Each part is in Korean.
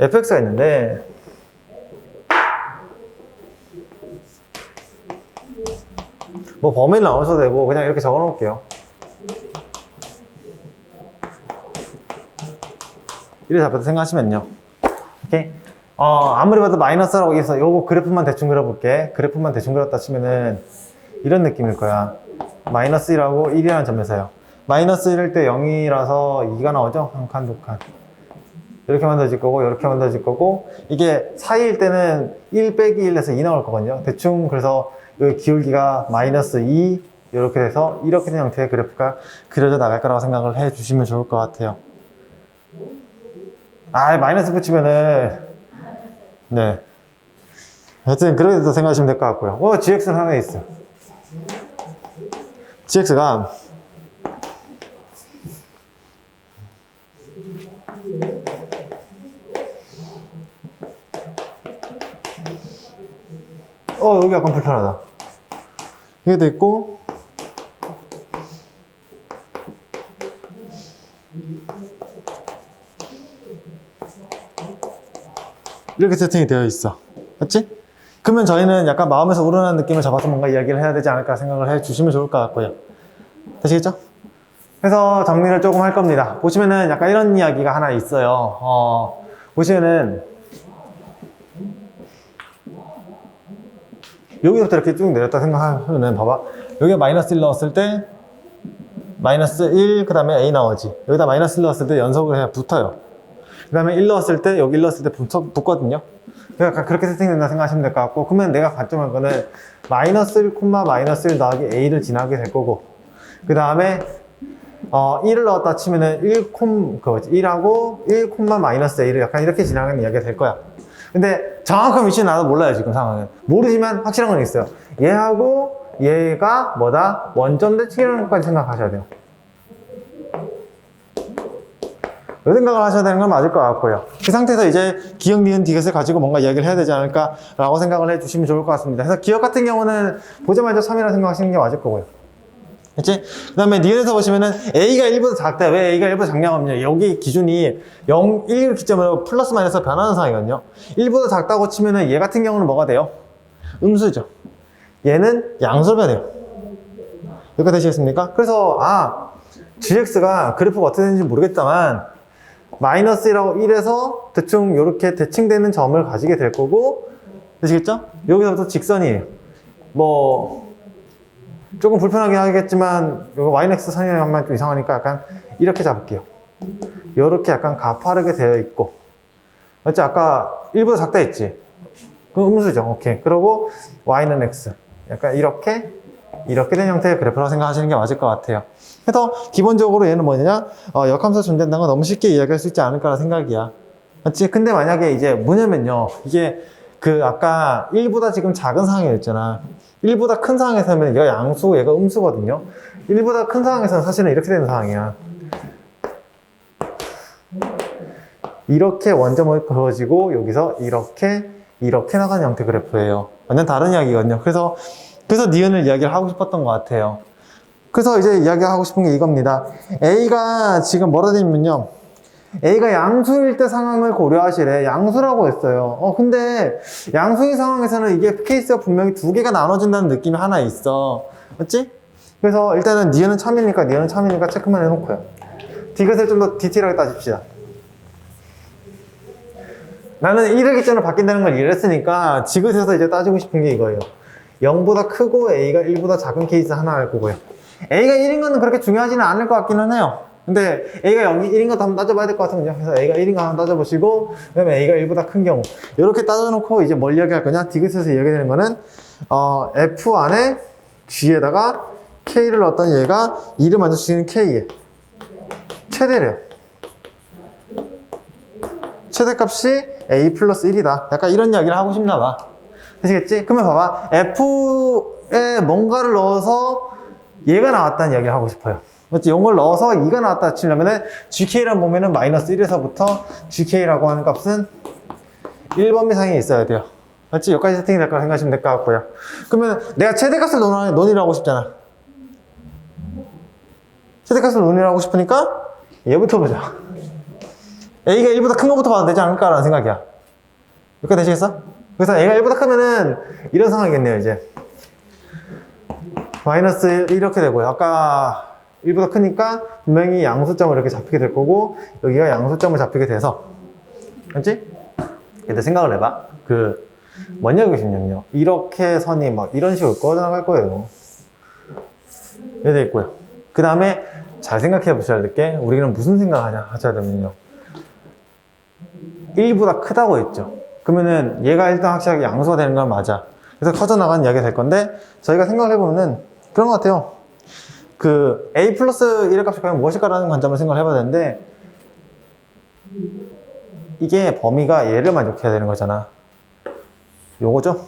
fx가 있는데 뭐 범위를 나오셔도 되고 그냥 이렇게 적어 놓을게요. 이렇게 잡아서 생각하시면요. 오케이. 어, 아무리 봐도 마이너스라고 해서 요거 그래프만 대충 그려볼게. 그래프만 대충 그렸다 치면은 이런 느낌일 거야. 마이너스 1하고 1이라는 점에서요. 마이너스 1일 때 0이라서 2가 나오죠? 한 칸, 두 칸. 이렇게 만들어질 거고, 이렇게 만들어질 거고, 이게 사이일 때는 1 빼기 1에서 2 나올 거거든요. 대충 그래서 이 기울기가 마이너스 2, 이렇게 돼서 이렇게 된 형태의 그래프가 그려져 나갈 거라고 생각을 해 주시면 좋을 것 같아요. 아, 마이너스 붙이면은, 네. 하여튼, 그렇게 생각하시면 될 것 같고요. 어, GX는 하나 있어. GX가, 어, 여기 약간 불편하다. 이게 돼 있고, 이렇게 세팅이 되어 있어. 맞지? 그러면 저희는 약간 마음에서 우러나는 느낌을 잡아서 뭔가 이야기를 해야 되지 않을까 생각을 해 주시면 좋을 것 같고요. 되시겠죠? 그래서 정리를 조금 할 겁니다. 보시면은 약간 이런 이야기가 하나 있어요. 어, 보시면은 여기부터 이렇게 쭉 내렸다 생각하면은 봐봐. 여기에 마이너스 1 넣었을 때 마이너스 1, 그 다음에 A 나오지. 여기다 마이너스 1 넣었을 때 연속으로 해야 붙어요. 그 다음에 1 넣었을 때, 여기 1 넣었을 때 붙, 붙거든요. 그러니까 그렇게 세팅된다 생각하시면 될 것 같고, 그러면 내가 관점할 거는 마이너스 1, 마이너스 1 더하기 A를 지나게 될 거고, 그 다음에 어, 1을 넣었다 치면은 1, 콤, 그 뭐지, 1하고 1, 마이너스 A를 약간 이렇게 지나가는 이야기가 될 거야. 근데 정확한 위치는 나도 몰라요, 지금 상황은. 모르지만 확실한 건 있어요. 얘하고 얘가 뭐다? 원점 대칭이라는 것까지 생각하셔야 돼요. 이 생각을 하셔야 되는 건 맞을 것 같고요. 그 상태에서 이제 기억, 니은, 디귿을 가지고 뭔가 이야기를 해야 되지 않을까라고 생각을 해주시면 좋을 것 같습니다. 그래서 기억 같은 경우는 보자마자 3이라고 생각하시는 게 맞을 거고요. 그치? 그 다음에 니은에서 보시면은 A가 1보다 작다. 왜 A가 1보다 작냐면요. 여기 기준이 0, 1을 기점으로 플러스 마이너스 변하는 상황이거든요. 1보다 작다고 치면은 얘 같은 경우는 뭐가 돼요? 음수죠. 얘는 양수가 돼요. 여기까지 되시겠습니까? 그래서, 아, GX가 그래프가 어떻게 되는지 모르겠다만, 마이너스 1하고 1에서 대충 이렇게 대칭되는 점을 가지게 될 거고, 되시겠죠? 여기서부터 직선이에요. 뭐, 조금 불편하게 하겠지만, 이거 YX 선이 한번 좀 이상하니까 약간 이렇게 잡을게요. 이렇게 약간 가파르게 되어 있고, 맞지? 아까 1보다 작다 했지? 그 음수죠. 오케이. 그리고 Y는 X. 약간 이렇게, 이렇게 된 형태의 그래프라고 생각하시는 게 맞을 것 같아요. 그래서 기본적으로 얘는 뭐냐? 어, 역함수 존재한다는 건 너무 쉽게 이야기할 수 있지 않을까라는 생각이야. 맞지? 근데 만약에 이제 뭐냐면요. 이게 그 아까 1보다 지금 작은 상황이었잖아. 1보다 큰 상황에서는 얘가 양수고 얘가 음수거든요. 1보다 큰 상황에서는 사실은 이렇게 되는 상황이야. 이렇게 원점을 그어지고 여기서 이렇게 이렇게 나가는 형태 그래프예요. 완전 다른 이야기거든요. 그래서 그래서 니은을 이야기를 하고 싶었던 것 같아요. 그래서 이제 이야기하고 싶은 게 이겁니다. A가 지금 뭐라 되냐면요. A가 양수일 때 상황을 고려하시래. 양수라고 했어요. 어, 근데 양수인 상황에서는 이게 케이스가 분명히 두 개가 나눠진다는 느낌이 하나 있어. 맞지? 그래서 일단은 니은은 참이니까 니은은 참이니까 체크만 해놓고요. 디귿을 좀 더 디테일하게 따집시다. 나는 1을 기점으로 바뀐다는 걸 이랬으니까 지그에서 이제 따지고 싶은 게 이거예요. 0보다 크고 A가 1보다 작은 케이스 하나 알 거고요. A가 1인 거는 그렇게 중요하지는 않을 것 같기는 해요. 근데 A가 0, 1인 것도 한번 따져봐야 될 것 같거든요. 그래서 A가 1인 거 한번 따져보시고, 그 다음에 A가 1보다 큰 경우. 이렇게 따져놓고 이제 뭘 이야기할 거냐? 디귿에서 이야기되는 거는, 어, F 안에 G에다가 K를 넣었던 얘가 2를 만족시키는 K에 최대래요. 최대값이 A 플러스 1이다. 약간 이런 이야기를 하고 싶나 봐. 되시겠지? 그러면 봐봐. F에 뭔가를 넣어서 얘가 나왔다는 이야기를 하고 싶어요. 맞지? 이걸 넣어서 2가 나왔다 치려면은 GK란 보면은 마이너스 1에서부터 GK라고 하는 값은 1번 이상이 있어야 돼요. 맞지? 여기까지 세팅이 될 거라 생각하시면 될 것 같고요. 그러면 내가 최대값을 논- 논의를 하고 싶잖아. 최대값을 논의를 하고 싶으니까 얘부터 보자. A가 1보다 큰 것부터 봐도 되지 않을까라는 생각이야. 여기까지 되시겠어? 그래서 A가 1보다 크면은 이런 상황이겠네요, 이제. 마이너스 1 이렇게 되고요. 아까 1보다 크니까 분명히 양수점을 이렇게 잡히게 될 거고 여기가 양수점을 잡히게 돼서 그렇지? 근데 생각을 해봐. 그 뭐냐 교시면요. 이렇게 선이 막 이런 식으로 꺼져나갈 거예요. 이렇게 돼 있고요. 그 다음에 잘 생각해 보셔야 될 게 우리는 무슨 생각하냐 하셔야 되면요. 1보다 크다고 했죠. 그러면은 얘가 일단 확실하게 양수가 되는 건 맞아. 그래서 커져나가는 이야기가 될 건데 저희가 생각을 해보면은 그런 것 같아요. 그 a 플러스 1의 값이 과연 무엇일까라는 관점을 생각을 해봐야 되는데 이게 범위가 얘를 만족해야 되는 거잖아. 요거죠?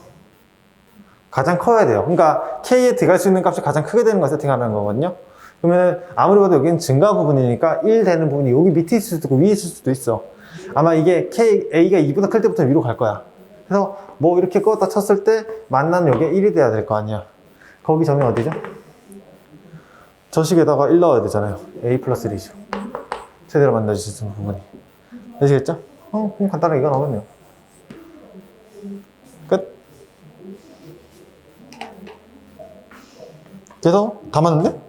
가장 커야 돼요. 그러니까 k에 들어갈 수 있는 값이 가장 크게 되는 걸 세팅하는 거거든요. 그러면 아무리 봐도 여기는 증가 부분이니까 1 되는 부분이 여기 밑에 있을 수도 있고 위에 있을 수도 있어. 아마 이게 k, a가 2보다 클 때부터 위로 갈 거야. 그래서 뭐 이렇게 껐다 쳤을 때 만나는 요게 1이 돼야 될 거 아니야. 거기 점이 어디죠? 저식에다가 1 넣어야 되잖아요. a 플러스 1이죠. 제대로 만들어질 수 부분이. 되시겠죠? 어, 그럼 간단하게 이거 나오겠네요. 끝. 그래서 다 맞는데?